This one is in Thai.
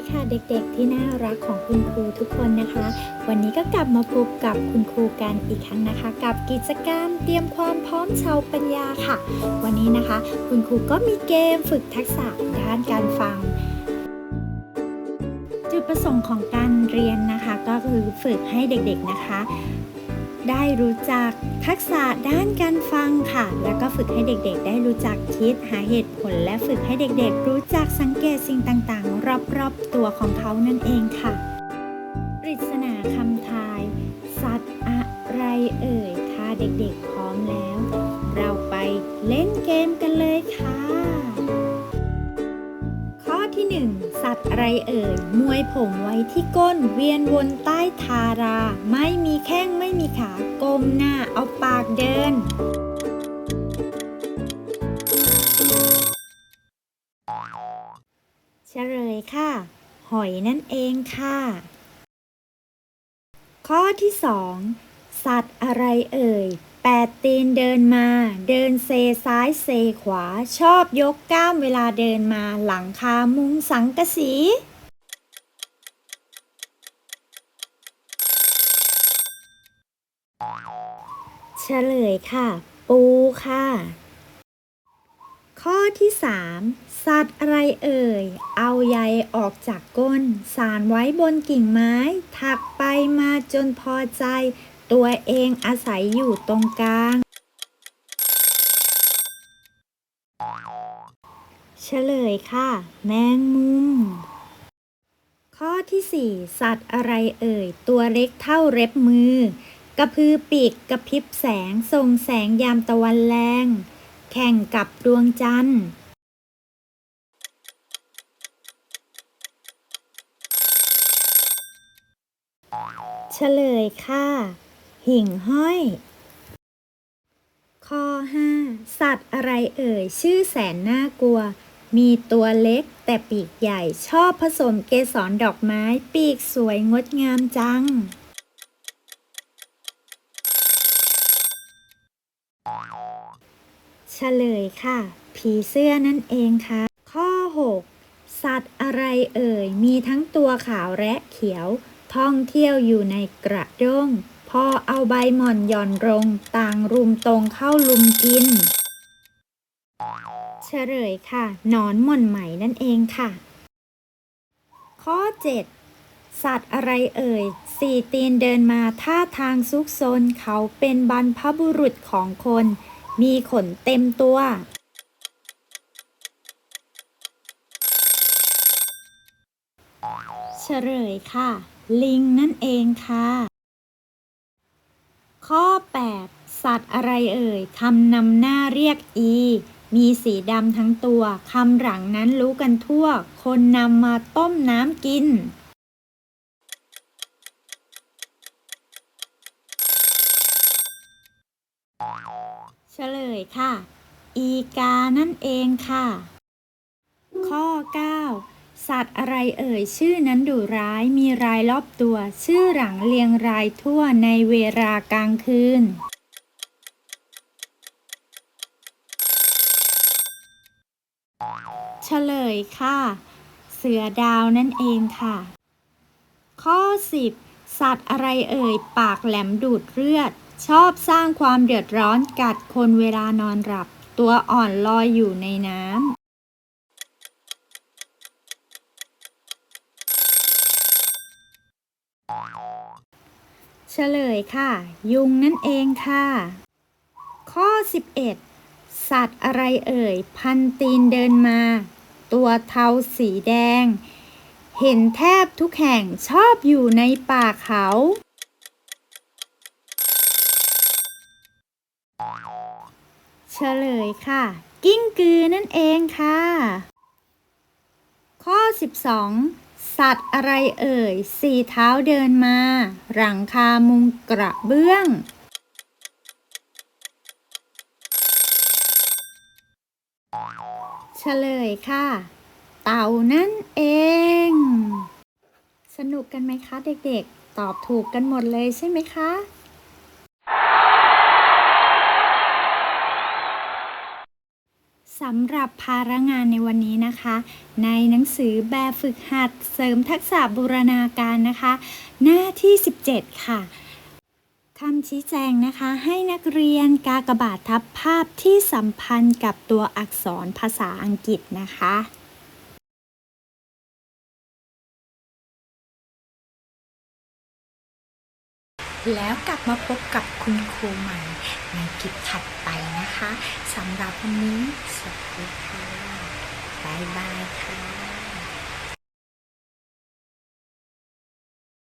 ดีค่ะเด็กๆที่น่ารักของคุณครูทุกคนนะคะ วันนี้ก็กลับมาพบกับคุณครูกันอีกครั้งนะคะ กับกิจกรรมเตรียมความพร้อมชาวปัญญาค่ะ วันนี้นะคะ คุณครูก็มีเกมฝึกทักษะด้านการฟัง จุดประสงค์ของการเรียนนะคะ ก็คือฝึกให้เด็กๆนะคะ ได้รู้จักทักษะด้านการฟังค่ะ แล้วก็ฝึกให้เด็กๆ ได้รู้จักคิดหาเหตุผล และฝึกให้เด็กๆ รู้จักสังเกตสิ่งต่างๆ รอบๆ ตัวของเขานั่นเองค่ะ ปริศนาคำทาย สัตว์อะไรเอ่ย ถ้าเด็กๆ พร้อมแล้ว เราไปเล่นเกมกันเลยค่ะ ข้อที่หนึ่ง สัตว์อะไรเอ่ย มวยผมไว้ที่ก้น เวียนวนใต้ทารา ไม่มีแข้งไม่มีขาก้มหน้าเอาปากเดิน เฉลยค่ะ หอยนั่นเองค่ะ ข้อที่สองสัตว์อะไรเอ่ย แปดตีนเดินมา เดินเซซ้ายเซขวา ชอบยกกล้ามเวลาเดินมา หลังคามุงสังกะสีเฉลยค่ะ ปูค่ะ ข้อที่สามสัตว์อะไรเอ่ย เอาใยออกจากก้น สารไว้บนกิ่งไม้ ถักไปมาจนพอใจ ตัวเองอาศัยอยู่ตรงกลาง เฉลยค่ะ แมงมุม ข้อที่สี่สัตว์อะไรเอ่ย ตัวเล็กเท่าเล็บมือ กระพือปีกกระพริบแสงส่งแสงยามตะวันแรง แข่งกับดวงจันทร์เฉลยค่ะ หิ่งห้อย ข้อ 5 สัตว์อะไรเอ่ย ชื่อแสนน่ากลัว มีตัวเล็กแต่ปีกใหญ่ชอบผสมเกสรดอกไม้ ปีกสวยงดงามจัง เฉลยค่ะ ผีเสื้อนั่นเองค่ะ ข้อ 6 สัตว์อะไรเอ่ย มีทั้งตัวขาวและเขียวท่องเที่ยวอยู่ในกระด้ง พอเอาใบหม่อนหย่อนลงต่างรุมตรงเข้าลุมกิน เฉลยค่ะหนอนหม่อนไหมนั่นเองค่ะ ข้อ 7 สัตว์อะไรเอ่ย สี่ตีนเดินมาท่าทางซุกซนเขาเป็นบรรพบุรุษของคน มีขนเต็มตัวเฉลยค่ะ ลิงนั่นเองค่ะ ข้อ 8 สัตว์อะไรเอ่ยคำนำหน้าเรียกอี มีสีดำทั้งตัวคำหลังนั้นรู้กันทั่ว คนนำมาต้มน้ำกินเฉลยค่ะ อีกานั่นเองค่ะ ข้อ 9 สัตว์อะไรเอ่ยชื่อนั้นดุร้ายมีรายรอบตัว ชื่อหลังเรียงรายทั่วในเวลากลางคืน เฉลยค่ะ เสือดาวนั่นเองค่ะ ข้อ 10 สัตว์อะไรเอ่ย ปากแหลมดูดเลือด ชอบสร้างความเดือดร้อนกัดคนเวลานอนหลับ ตัวอ่อนลอยอยู่ในน้ำเฉลยค่ะ ยุงนั่นเองค่ะ ข้อ 11 สัตว์อะไรเอ่ย พันตีนเดินมา ตัวเทาสีแดง เห็นแทบทุกแห่งชอบอยู่ในป่าเขา เฉลยค่ะ กิ้งกือนั่นเองค่ะ ข้อ 12 สัตว์อะไรเอ่ย สี่เท้าเดินมา หลังคามุงกระเบื้อง เฉลยค่ะ เต่านั่นเอง สนุกกันไหมคะเด็กๆ ตอบถูกกันหมดเลยใช่ไหมคะสำหรับภาระงานในวันนี้นะคะ ในหนังสือแบบฝึกหัดเสริมทักษะบูรณาการนะคะ หน้าที่ 17 ค่ะ คำชี้แจงนะคะให้นักเรียนกากบาททับภาพที่สัมพันธ์กับตัวอักษรภาษาอังกฤษนะคะแล้วกลับมาพบกับคุณครูใหม่ในคลิปถัดไปนะคะสำหรับวันนี้ สวัสดีค่ะ บ๊ายบายค่ะ